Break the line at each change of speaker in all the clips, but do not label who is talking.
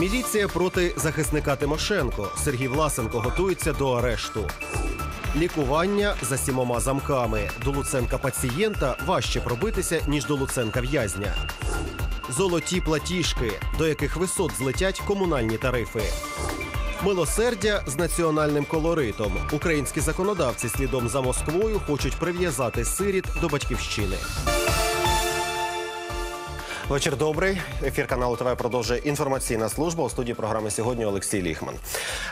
Міліція проти захисника Тимошенко. Сергій Власенко готується до арешту. Лікування за сімома замками. До Луценка пацієнта важче пробитися, ніж до Луценка в'язня. Золоті платіжки, до яких висот злетять комунальні тарифи. Милосердя з національним колоритом. Українські законодавці слідом за Москвою хочуть прив'язати сиріт до батьківщини. Вечір добрий. Ефір каналу ТВ продовжує інформаційна служба. У студії програми сьогодні Олексій Ліхман.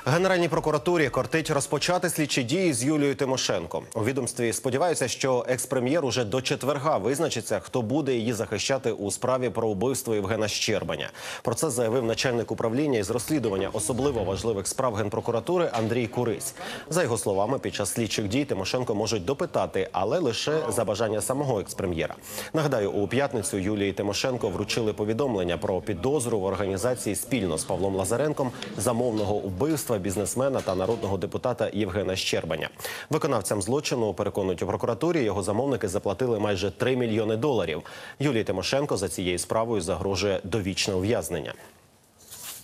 Генеральній прокуратурі кортить розпочати слідчі дії з Юлією Тимошенко. У відомстві сподіваються, що експрем'єр уже до четверга визначиться, хто буде її захищати у справі про вбивство Євгена Щербаня. Про це заявив начальник управління із розслідування особливо важливих справ генпрокуратури Андрій Курись. За його словами, під час слідчих дій Тимошенко можуть допитати, але лише за бажання самого експрем'єра. Нагадаю, у п'ятницю Юлії Тимошенко вручили повідомлення про підозру в організації спільно з Павлом Лазаренком замовного убивства бізнесмена та народного депутата Євгена Щербаня. Виконавцям злочину переконують у прокуратурі. Його замовники заплатили майже 3 мільйони доларів. Юлії Тимошенко за цією справою загрожує довічне ув'язнення.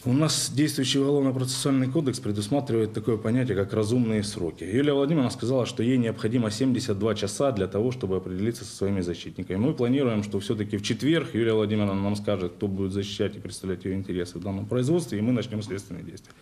У нас действующий уголовно-процессуальный кодекс предусматривает такое понятие, как разумные сроки. Юлия Владимировна сказала, что ей необходимо 72 часа для того, чтобы определиться со своими защитниками. Мы планируем, что все-таки в четверг Юлия Владимировна нам скажет, кто будет защищать и представлять ее интересы в данном производстве, и мы начнем следственные действия.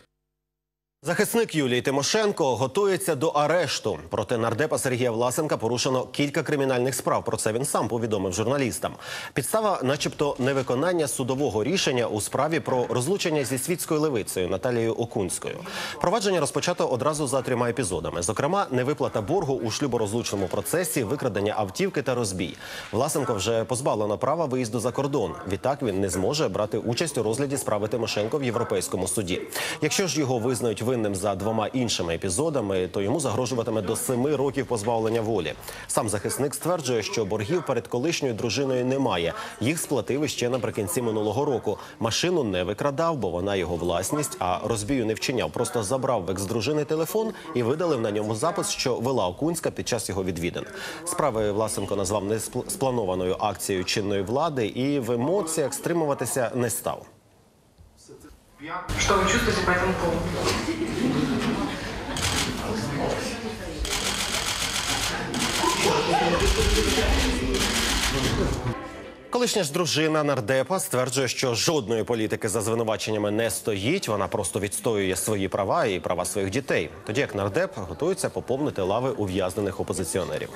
Захисник Юлії Тимошенко готується до арешту. Проти нардепа Сергія Власенка порушено кілька кримінальних справ. Про це він сам повідомив журналістам. Підстава, начебто, невиконання судового рішення у справі про розлучення зі світською левицею Наталією Окунською. Провадження розпочато одразу за трьома епізодами. Зокрема, невиплата боргу у шлюборозлучному процесі, викрадення автівки та розбій. Власенко вже позбавлено права виїзду за кордон. Відтак він не зможе брати участь у розгляді справи Тимошенко в Європейському суді. Якщо ж його визнають винним за двома іншими епізодами, то йому загрожуватиме до семи років позбавлення волі. Сам захисник стверджує, що боргів перед колишньою дружиною немає. Їх сплатив іще наприкінці минулого року. Машину не викрадав, бо вона його власність, а розбію не вчиняв. Просто забрав в екс-дружини телефон і видалив на ньому запис, що вела Окунська під час його відвідин. Справи Власенко назвав неспланованою акцією чинної влади і в емоціях стримуватися не став.
Что вы чувствуете по этому поводу?
Колишня ж дружина нардепа стверджує, що жодної політики за звинуваченнями не стоїть. Вона просто відстоює свої права і права своїх дітей. Тоді як нардеп готується поповнити лави ув'язнених опозиціонерів.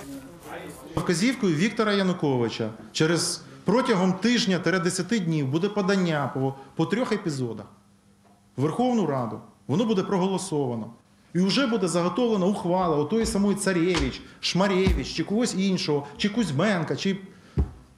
Вказівкою Віктора Януковича через протягом тижня-10 днів буде подання по, по трьох епізодах Верховну Раду. Воно буде проголосовано. І вже буде заготовлена ухвала отої самої Царєвич, Шмарєвич, чи когось іншого, чи Кузьменка, чи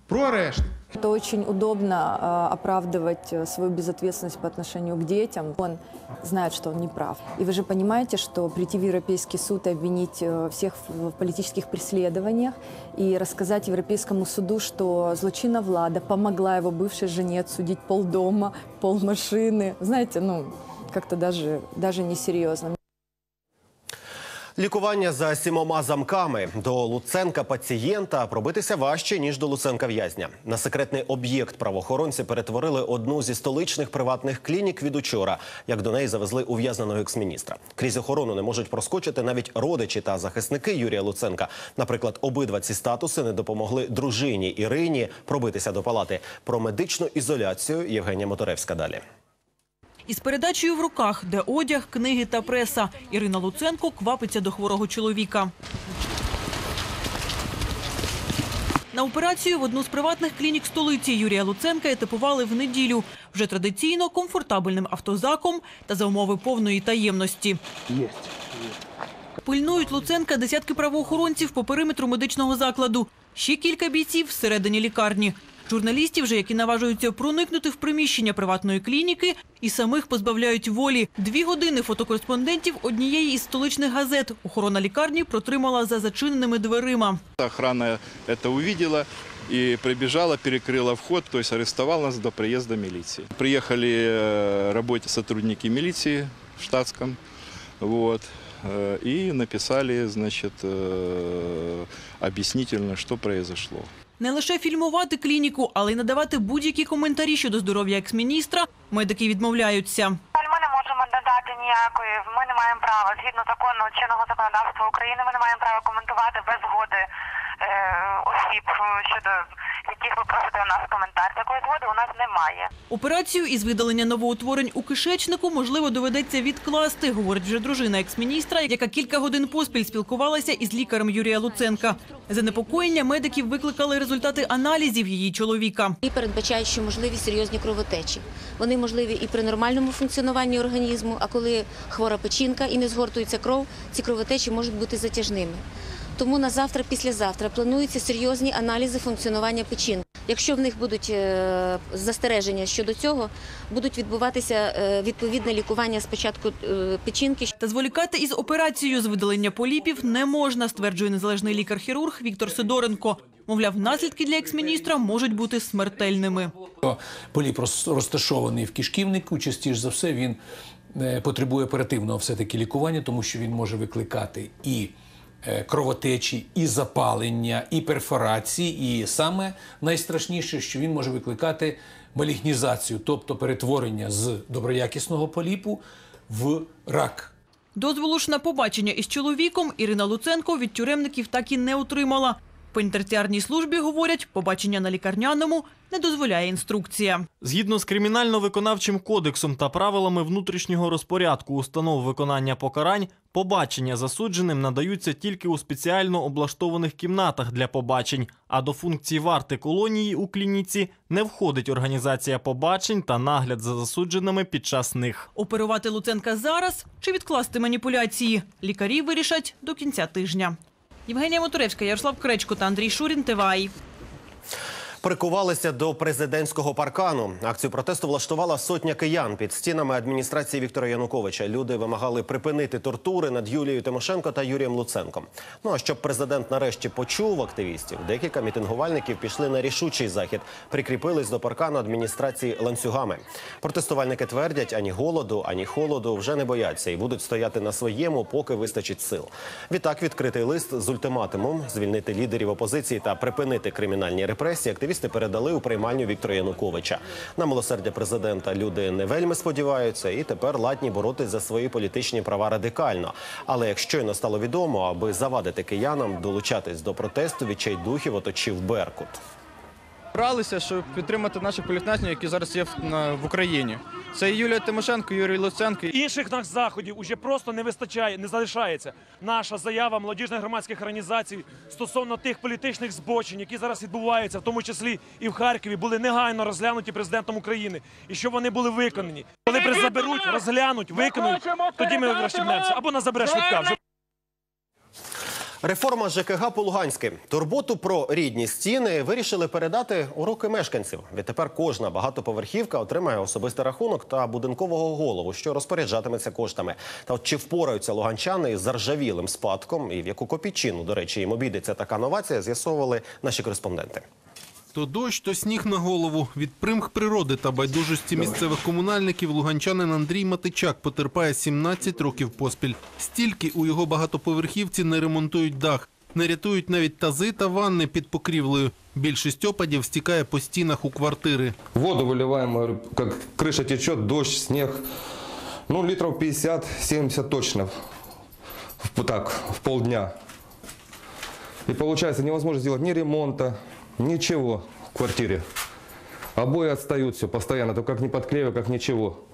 про арешт.
Это очень удобно э, оправдывать свою безответственность по отношению к детям. Он знает, что он не прав. И вы же понимаете, что прийти в Европейский суд и обвинить э, всех в политических преследованиях и рассказать Европейскому суду, что злочинная влада помогла его бывшей жене отсудить полдома, полмашины. Знаете, ну, как-то даже, даже несерьезно.
Лікування за сімома замками до Луценка пацієнта пробитися важче ніж до Луценка в'язня. На секретний об'єкт правоохоронці перетворили одну зі столичних приватних клінік від учора, як до неї завезли ув'язненого екс-міністра. Крізь охорону не можуть проскочити навіть родичі та захисники Юрія Луценка. Наприклад, обидва ці статуси не допомогли дружині Ірині пробитися до палати. Про медичну ізоляцію Євгенія Моторевська далі.
Із передачею в руках, де одяг, книги та преса, Ірина Луценко квапиться до хворого чоловіка. На операцію в одну з приватних клінік столиці Юрія Луценка етапували в неділю. Вже традиційно комфортабельним автозаком та за умови повної таємності. Пильнують Луценка десятки правоохоронців по периметру медичного закладу. Ще кілька бійців всередині лікарні. Журналістів же, які наважуються проникнути в приміщення приватної клініки, і самих позбавляють волі. Дві години фотокореспондентів однієї із столичних газет охорона лікарні протримала за зачиненими дверима.
Охрана это увидела и прибежала, перекрыла вход, то есть арестовал нас до приезда милиции. Приехали э, работе сотрудники милиции в штатском, вот, э, и написали, значит, э, объяснительно, что произошло.
Не лише фільмувати клініку, але й надавати будь-які коментарі щодо здоров'я екс-міністра медики відмовляються.
Ми не можемо надати ніякої. Ми не маємо права згідно закону чинного законодавства України. Ми не маємо права коментувати без згоди е, осіб, щодо яких ви просите у нас коментар. Такої згоди у нас немає.
Операцію із видалення новоутворень у кишечнику можливо доведеться відкласти, говорить вже дружина екс-міністра, яка кілька годин поспіль спілкувалася із лікарем Юрія Луценка. Занепокоєння медиків викликали результати аналізів її чоловіка.
І передбачають, що можливі серйозні кровотечі. Вони можливі і при нормальному функціонуванні організму, а коли хвора печінка і не згортується кров, ці кровотечі можуть бути затяжними. Тому на завтра, післязавтра плануються серйозні аналізи функціонування печінки. Якщо в них будуть е, застереження щодо цього, будуть відбуватися е, відповідне лікування спочатку е, печінки,
Та зволікати із операцією з видалення поліпів не можна, стверджує незалежний лікар-хірург Віктор Сидоренко. Мовляв, наслідки для екс-міністра можуть бути смертельними.
Поліп роз- розташований в кишківнику, частіше за все він потребує оперативного все-таки лікування, тому що він може викликати і кровотечі, і запалення, і перфорації, і саме найстрашніше, що він може викликати малігнізацію, тобто перетворення з доброякісного поліпу в рак.
Дозволу ж на побачення із чоловіком Ірина Луценко від тюремників так і не отримала. Пенітенціарній службі говорять, побачення на лікарняному не дозволяє інструкція.
Згідно з кримінально-виконавчим кодексом та правилами внутрішнього розпорядку установ виконання покарань, побачення засудженим надаються тільки у спеціально облаштованих кімнатах для побачень. А до функцій варти колонії у клініці не входить організація побачень та нагляд за засудженими під час них.
Оперувати Луценка зараз чи відкласти маніпуляції? Лікарі вирішать до кінця тижня. Євгенія Моторевська, Ярослав Кречко та Андрій Шурін. ТВАЙ.
Прикувалися до президентського паркану. Акцію протесту влаштувала сотня киян під стінами адміністрації Віктора Януковича. Люди вимагали припинити тортури над Юлією Тимошенко та Юрієм Луценком. Ну а щоб президент нарешті почув активістів, декілька мітингувальників пішли на рішучий захід, прикріпились до паркану адміністрації ланцюгами. Протестувальники твердять, ані голоду, ані холоду вже не бояться і будуть стояти на своєму, поки вистачить сил. Відтак відкритий лист з ультиматумом звільнити лідерів опозиції та припинити кримінальні репресії. Активісти передали у приймальню Віктора Януковича. На милосердя президента люди не вельми сподіваються, і тепер ладні боротись за свої політичні права радикально. Але як щойно стало відомо, аби завадити киянам долучатись до протесту, відчайдухів оточив Беркут.
Бралися, щоб підтримати наших політназів, які зараз є в, Україні. Це і Юлія Тимошенко, Юрій Луценко.
Інших нас заходів уже просто не вистачає, не залишається. Наша заява молодіжних громадських організацій стосовно тих політичних збочень, які зараз відбуваються, в тому числі і в Харкові, були негайно розглянуті президентом України, і щоб вони були виконані. Коли заберуть, розглянуть, виконують, тоді ми розчіпнемося. Або нас забере швидка.
Реформа ЖКГ по Луганськи. Турботу про рідні стіни вирішили передати у руки мешканців. Відтепер кожна багатоповерхівка отримає особистий рахунок та будинкового голову, що розпоряджатиметься коштами. Та от чи впораються луганчани з заржавілим спадком і в яку копійчину, до речі, їм обійдеться така новація, з'ясовували наші кореспонденти.
То дощ, то сніг на голову. Від примх природи та байдужості місцевих комунальників луганчанин Андрій Матичак потерпає 17 років поспіль. Стільки у його багатоповерхівці не ремонтують дах. Не рятують навіть тази та ванни під покрівлею. Більшість опадів стікає по стінах у квартири.
Воду выливаем, говорю, как крыша течет, дождь, снег. Ну, литров 50-70 точно. Так, в полдня. И получается, невозможно сделать ни ремонта, ничего в квартире. Обои отстают все постоянно, то как не подклею, как ничего.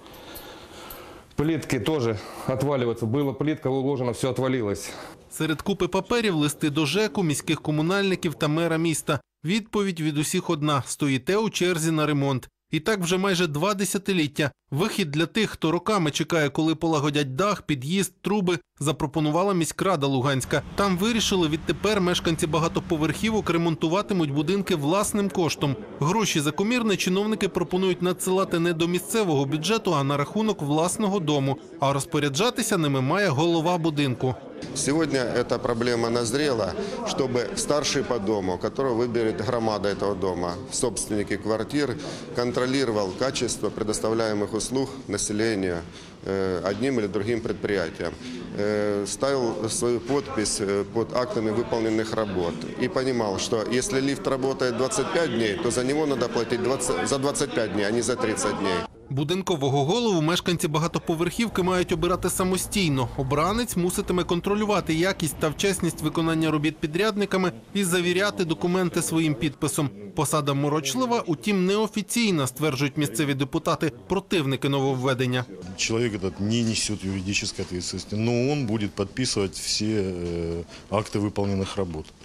Плитки тоже отваливаются. Была плитка уложена, все отвалилось.
Серед купи паперів листи до ЖЕКу, міських комунальників та мера міста. Відповідь від усіх одна – стоїте у черзі на ремонт. І так вже майже два десятиліття. Вихід для тих, хто роками чекає, коли полагодять дах, під'їзд, труби, запропонувала міськрада Луганська. Там вирішили відтепер мешканці багатоповерхівок ремонтуватимуть будинки власним коштом. Гроші за комірне чиновники пропонують надсилати не до місцевого бюджету, а на рахунок власного дому. А розпоряджатися ними має голова будинку.
Сегодня эта проблема назрела, чтобы старший по дому, которого выберет громада этого дома, собственники квартир, контролировал качество предоставляемых услуг населению э, одним или другим предприятием, э, ставил свою подпись э, под актами выполненных работ и понимал, что если лифт работает 25 дней, то за него надо платить 20 за 25 дней, а не за 30 дней.
Будинкового голову мешканці багатоповерхівки мають обирати самостійно. Обранець муситиме контролювати якість та вчасність виконання робіт підрядниками і завіряти документи своїм підписом. Посада морочлива, утім неофіційна, стверджують місцеві депутати, противники нововведення.
Человек этот не несет юридической ответственности, но он будет подписывать все э, акты выполненных работ. То есть,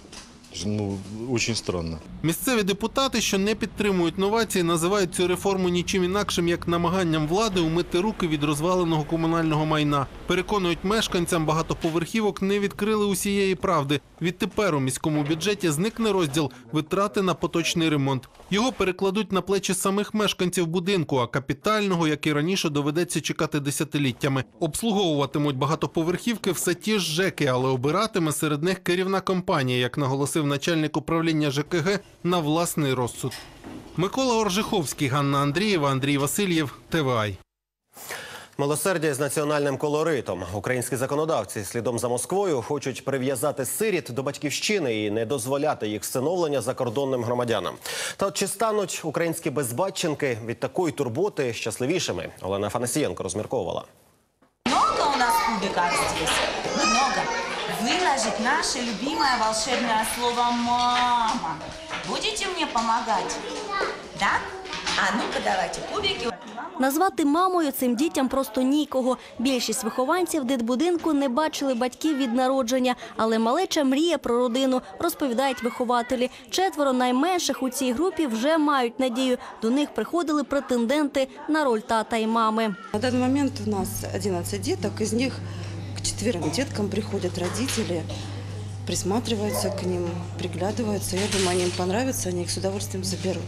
Ну, очень странно.
Місцеві депутати, що не підтримують новації, називають цю реформу нічим інакшим, як намаганням влади умити руки від розваленого комунального майна. Переконують мешканцям багатоповерхівок не відкрили усієї правди. Відтепер у міському бюджеті зникне розділ витрати на поточний ремонт. Його перекладуть на плечі самих мешканців будинку, а капітального, як і раніше, доведеться чекати десятиліттями. Обслуговуватимуть багатоповерхівки все ті ж ЖЕКи, але обиратиме серед них керівна компанія, як наголосив начальник управління ЖКГ на власний розсуд. Микола Оржиховський, Ганна Андрієва, Андрій Васильєв, ТВАЙ.
Милосердя з національним колоритом. Українські законодавці слідом за Москвою хочуть прив'язати сиріт до батьківщини і не дозволяти їх всиновлення закордонним громадянам. Та от чи стануть українські безбатченки від такої турботи щасливішими? Олена Фанасієнко розмірковувала.
Много у нас здесь? Много. Выложить наше любимое волшебное слово «мама». Будете мне помогать? Да? А ну-ка давайте кубики.
Назвати мамою цим дітям просто нікого. Більшість вихованців дитбудинку не бачили батьків від народження, але малеча мріє про родину, розповідають вихователі. Четверо найменших у цій групі вже мають надію. До них приходили претенденти на роль тата і мами.
На данный момент у нас 11 деток, из них к четверым деткам приходят родители, присматриваются к ним, приглядываются. Я думаю, они им понравятся, они их с удовольствием заберут.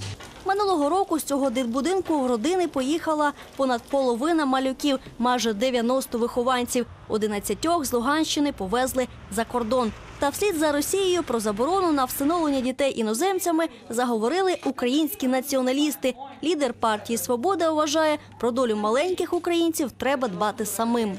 Минулого року з цього дитбудинку в родини поїхала понад половина малюків, майже 90 вихованців. 11 з Луганщини повезли за кордон. Та вслід за Росією про заборону на всиновлення дітей іноземцями заговорили українські націоналісти. Лідер партії Свобода вважає, про долю маленьких українців треба дбати самим.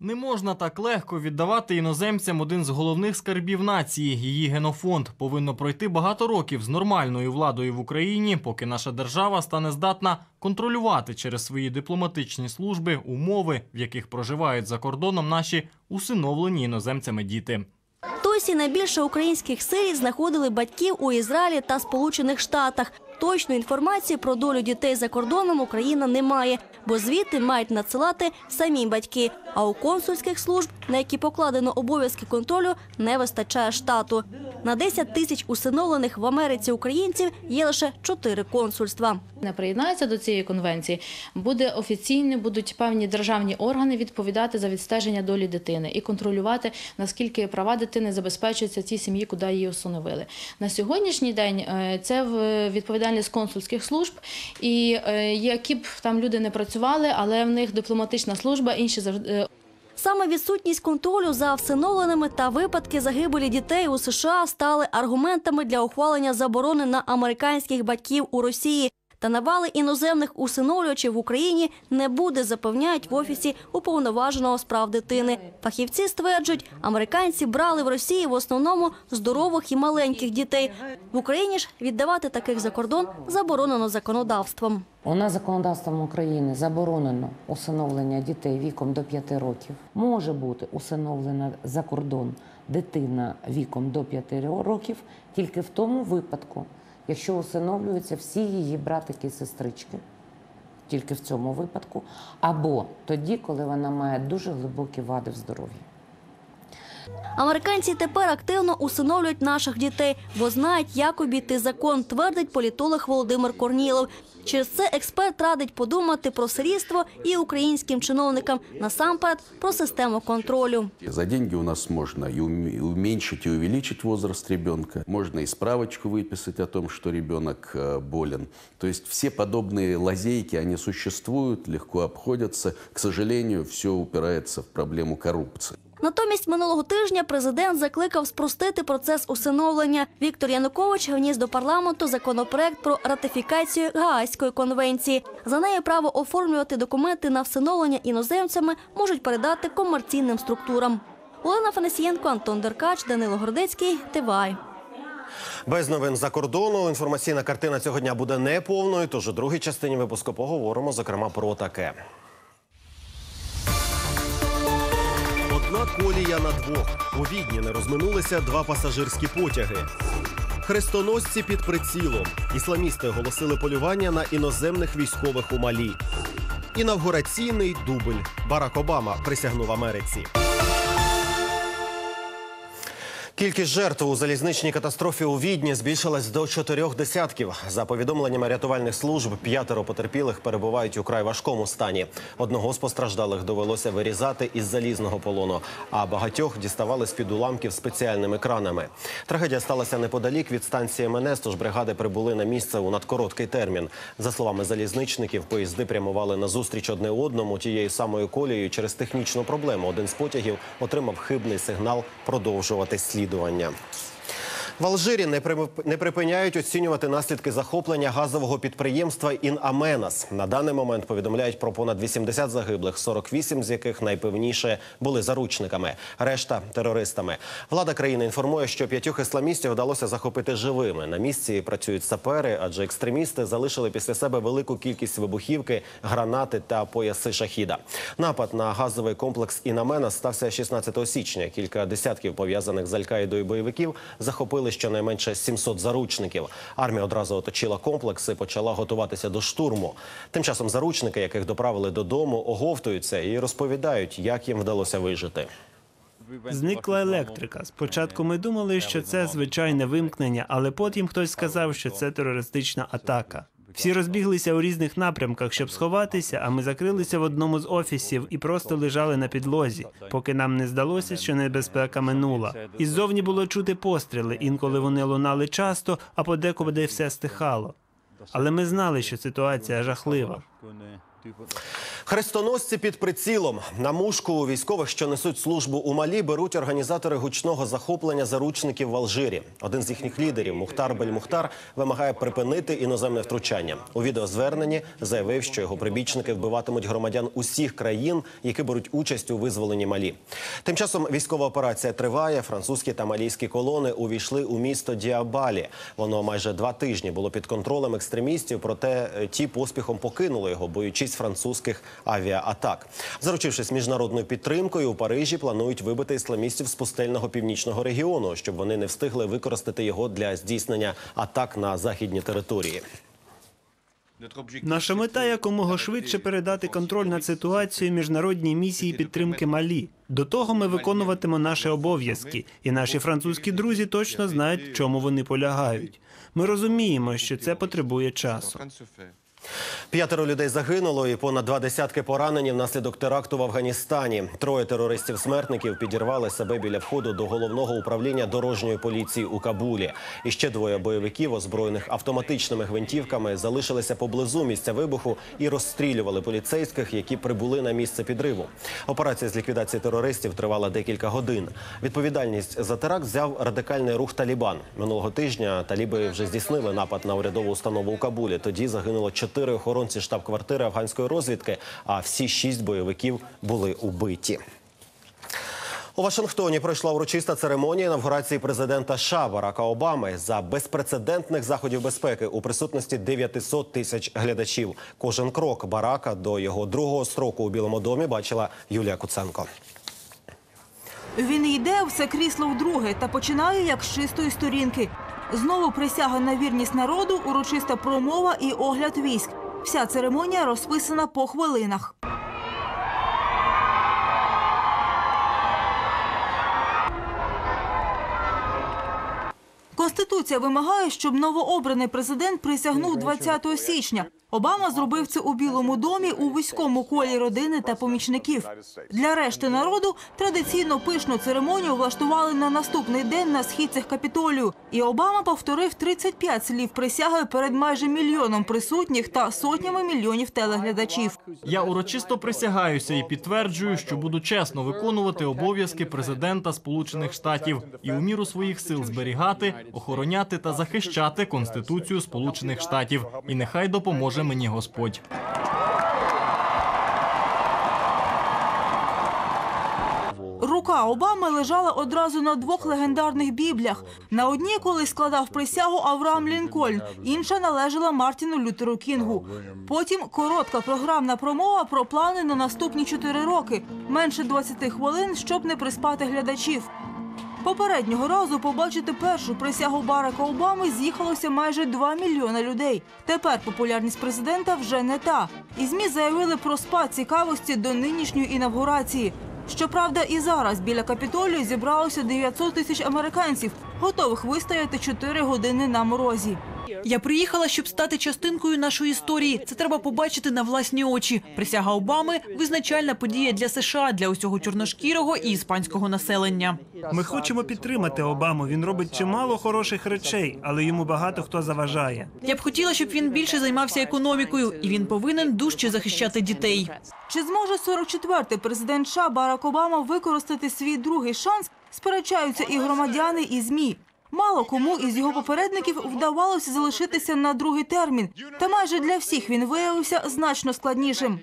Не можна так легко віддавати іноземцям один з головних скарбів нації. Її генофонд повинно пройти багато років з нормальною владою в Україні, поки наша держава стане здатна контролювати через свої дипломатичні служби умови, в яких проживають за кордоном наші усиновлені іноземцями діти.
Досі найбільше українських сиріт знаходили батьків у Ізраїлі та Сполучених Штатах. Точної інформації про долю дітей за кордоном Україна не має, бо звідти мають надсилати самі батьки. А у консульських служб, на які покладено обов'язки контролю, не вистачає штату. На 10 тисяч усиновлених в Америці українців є лише 4 консульства.
Не приєднається до цієї конвенції, буде офіційно, будуть певні державні органи відповідати за відстеження долі дитини і контролювати, наскільки права дитини забезпечуються цій сім'ї, куди її усиновили. На сьогоднішній день е, це відповідальність консульських служб, і е, які б там люди не працювали, але в них дипломатична служба, інші завжди
Саме відсутність контролю за всиновленими та випадки загибелі дітей у США стали аргументами для ухвалення заборони на американських батьків у Росії. Та навали іноземних усиновлювачів в Україні не буде, запевняють в офісі уповноваженого з прав дитини. Фахівці стверджують, американці брали в Росії в основному здорових і маленьких дітей. В Україні ж віддавати таких за кордон заборонено законодавством.
У нас законодавством України заборонено усиновлення дітей віком до 5 років. Може бути усиновлена за кордон дитина віком до 5 років тільки в тому випадку, якщо усиновлюються всі її братики і сестрички. Тільки в цьому випадку, або тоді, коли вона має дуже глибокі вади в здоров'ї.
Американці тепер активно усиновлюють наших дітей, бо знають, як обійти закон, твердить політолог Володимир Корнілов. Через це експерт радить подумати про сирітство і українським чиновникам насамперед про систему контролю.
За деньги у нас можно и уме- и уменьшить, и увеличить возраст ребенка. Можно и справочку выписать о том, что ребенок э, болен. То есть все подобные лазейки, они существуют, легко обходятся. К сожалению, все упирается в проблему коррупции.
Натомість минулого тижня президент закликав спростити процес усиновлення. Віктор Янукович вніс до парламенту законопроект про ратифікацію Гаазької конвенції. За нею право оформлювати документи на всиновлення іноземцями можуть передати комерційним структурам. Олена Фанасієнко, Антон Деркач, Данило Гордецький, ТВАЙ.
Без новин за кордону інформаційна картина цього дня буде неповною. Тож у другій частині випуску поговоримо зокрема про таке. Колія на двох. У Відні не розминулися два пасажирські потяги. Хрестоносці під прицілом. Ісламісти оголосили полювання на іноземних військових у Малі. Інавгураційний дубль. Барак Обама присягнув Америці. Кількість жертв у залізничній катастрофі у Відні збільшилась до чотирьох десятків. За повідомленнями рятувальних служб, п'ятеро потерпілих перебувають у край важкому стані. Одного з постраждалих довелося вирізати із залізного полону, а багатьох діставали з під уламків спеціальними кранами. Трагедія сталася неподалік від станції МНС, тож бригади прибули на місце у надкороткий термін. За словами залізничників, поїзди прямували на зустріч одне одному тією самою колією через технічну проблему. Один з потягів отримав хибний сигнал продовжувати слідування. В Алжирі не прип- припиняють оцінювати наслідки захоплення газового підприємства «Ін-Аменас». На даний момент повідомляють про понад 80 загиблих, 48 з яких найпевніше були заручниками, решта терористами. Влада країни інформує, що п'ятьох ісламістів вдалося захопити живими. На місці працюють сапери, адже екстремісти залишили після себе велику кількість вибухівки, гранати та пояси шахіда. Напад на газовий комплекс «Ін-Аменас» стався 16 січня. Кілька десятків пов'язаних з Аль-Каїдою бойовиків захопили щонайменше 700 заручників. Армія одразу оточила комплекс і почала готуватися до штурму. Тим часом заручники, яких доправили додому, оговтуються і розповідають, як їм вдалося вижити.
Зникла електрика. Спочатку ми думали, що це звичайне вимкнення, але потім хтось сказав, що це терористична атака. Всі розбіглися у різних напрямках, щоб сховатися, а ми закрилися в одному з офісів і просто лежали на підлозі, поки нам не здалося, що небезпека минула. Іззовні було чути постріли, інколи вони лунали часто, а подекуди все стихало. Але ми знали, що ситуація жахлива.
Хрестоносці під прицілом на мушку військових, що несуть службу у Малі, беруть організатори гучного захоплення заручників в Алжирі. Один з їхніх лідерів, Мухтар Бель-Мухтар, вимагає припинити іноземне втручання. У відеозверненні заявив, що його прибічники вбиватимуть громадян усіх країн, які беруть участь у визволенні Малі. Тим часом військова операція триває. Французькі та малійські колони увійшли у місто Діабалі. Воно майже два тижні було під контролем екстремістів, проте е, ті поспіхом покинули його, боючись французьких авіаатак. Заручившись міжнародною підтримкою, у Парижі планують вибити ісламістів з пустельного північного регіону, щоб вони не встигли використати його для здійснення атак на західні території.
Наша мета якомога швидше передати контроль над ситуацією міжнародній місії підтримки Малі. До того ми виконуватимемо наші обов'язки, і наші французькі друзі точно знають, в чому вони полягають. Ми розуміємо, що це потребує часу.
П'ятеро людей загинуло і понад два десятки поранені внаслідок теракту в Афганістані. Троє терористів-смертників підірвали себе біля входу до головного управління дорожньої поліції у Кабулі. І ще двоє бойовиків, озброєних автоматичними гвинтівками, залишилися поблизу місця вибуху і розстрілювали поліцейських, які прибули на місце підриву. Операція з ліквідації терористів тривала декілька годин. Відповідальність за теракт взяв радикальний рух Талібан. Минулого тижня таліби вже здійснили напад на урядову установу у Кабулі. Тоді загинуло чотири охоронці штаб-квартири афганської розвідки, а всі шість бойовиків були убиті. У Вашингтоні пройшла урочиста церемонія інавгурації президента США Барака Обами за безпрецедентних заходів безпеки у присутності 900 тисяч глядачів. Кожен крок Барака до його другого строку у Білому домі бачила Юлія Куценко.
Він йде все крісло вдруге та починає як з чистої сторінки. Знову присяга на вірність народу, урочиста промова і огляд військ. Вся церемонія розписана по хвилинах. Конституція вимагає, щоб новообраний президент присягнув 20 січня. Обама зробив це у Білому домі у вузькому колі родини та помічників. Для решти народу традиційно пишну церемонію влаштували на наступний день на східцях Капітолію. І Обама повторив 35 слів присяги перед майже мільйоном присутніх та сотнями мільйонів телеглядачів.
Я урочисто присягаюся і підтверджую, що буду чесно виконувати обов'язки президента Сполучених Штатів і у міру своїх сил зберігати, охороняти та захищати Конституцію Сполучених Штатів. І нехай допоможе мені Господь.
Рука Обами лежала одразу на двох легендарних біблях. На одній колись складав присягу Авраам Лінкольн, інша належала Мартіну Лютеру Кінгу. Потім коротка програмна промова про плани на наступні чотири роки, менше 20 хвилин, щоб не приспати глядачів. Попереднього разу побачити першу присягу Барака Обами з'їхалося майже 2 мільйони людей. Тепер популярність президента вже не та. І ЗМІ заявили про спад цікавості до нинішньої інавгурації. Щоправда, і зараз біля Капітолію зібралося 900 тисяч американців, готових вистояти 4 години на морозі.
Я приїхала, щоб стати частинкою нашої історії. Це треба побачити на власні очі. Присяга Обами визначальна подія для США, для усього чорношкірого і іспанського населення.
Ми хочемо підтримати Обаму. Він робить чимало хороших речей, але йому багато хто заважає.
Я б хотіла, щоб він більше займався економікою, і він повинен дужче захищати дітей.
Чи зможе 44-й президент США Барак Обама використати свій другий шанс? Сперечаються і громадяни, і змі. Мало кому із його попередників вдавалося залишитися на другий термін, та майже для всіх він виявився значно складнішим.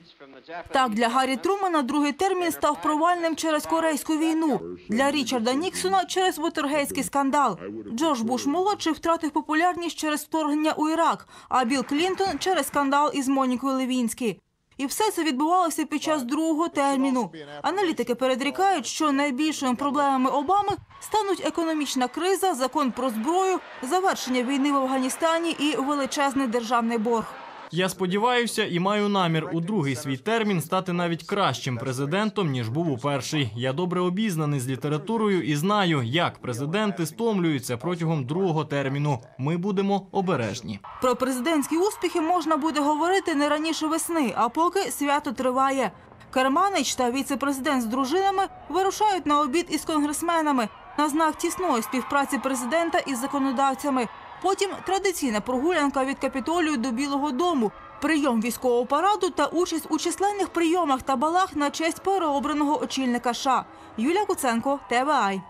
Так, для Гаррі Трумана другий термін став провальним через Корейську війну, для Річарда Ніксона через Вотергейський скандал. Джордж Буш молодший втратив популярність через вторгнення у Ірак, а Білл Клінтон через скандал із Монікою Левінські. І все це відбувалося під час другого терміну. Аналітики передрікають, що найбільшими проблемами Обами стануть економічна криза, закон про зброю, завершення війни в Афганістані і величезний державний борг.
Я сподіваюся і маю намір у другий свій термін стати навіть кращим президентом ніж був у перший. Я добре обізнаний з літературою і знаю, як президенти стомлюються протягом другого терміну. Ми будемо обережні.
Про президентські успіхи можна буде говорити не раніше весни, а поки свято триває. Керманич та віце-президент з дружинами вирушають на обід із конгресменами на знак тісної співпраці президента із законодавцями. Потім традиційна прогулянка від Капітолію до Білого Дому, прийом військового параду та участь у численних прийомах та балах на честь переобраного очільника США. Юлія Куценко, ТВАЙ.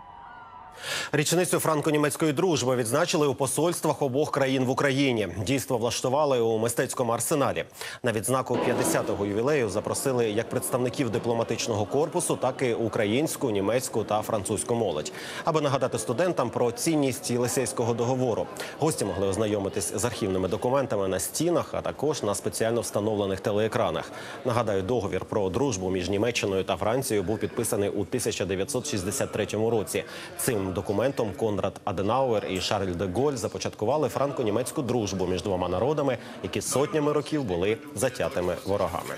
Річницю франко-німецької дружби відзначили у посольствах обох країн в Україні. Дійство влаштували у мистецькому арсеналі. На відзнаку 50-го ювілею запросили як представників дипломатичного корпусу, так і українську, німецьку та французьку молодь, аби нагадати студентам про цінність Єлисейського договору. Гості могли ознайомитись з архівними документами на стінах, а також на спеціально встановлених телеекранах. Нагадаю, договір про дружбу між Німеччиною та Францією був підписаний у 1963 році. Цим документом Конрад Аденауер і Шарль де Голь започаткували франко-німецьку дружбу між двома народами, які сотнями років були затятими ворогами.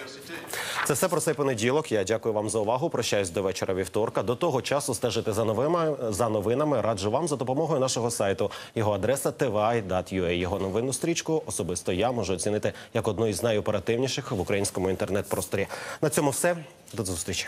Це все про цей понеділок. Я дякую вам за увагу. Прощаюсь до вечора вівторка. До того часу стежити за новими за новинами. Раджу вам за допомогою нашого сайту. Його адреса tvi.ua. Його новинну стрічку особисто я можу оцінити як одну із найоперативніших в українському інтернет-просторі. На цьому все. До зустрічі.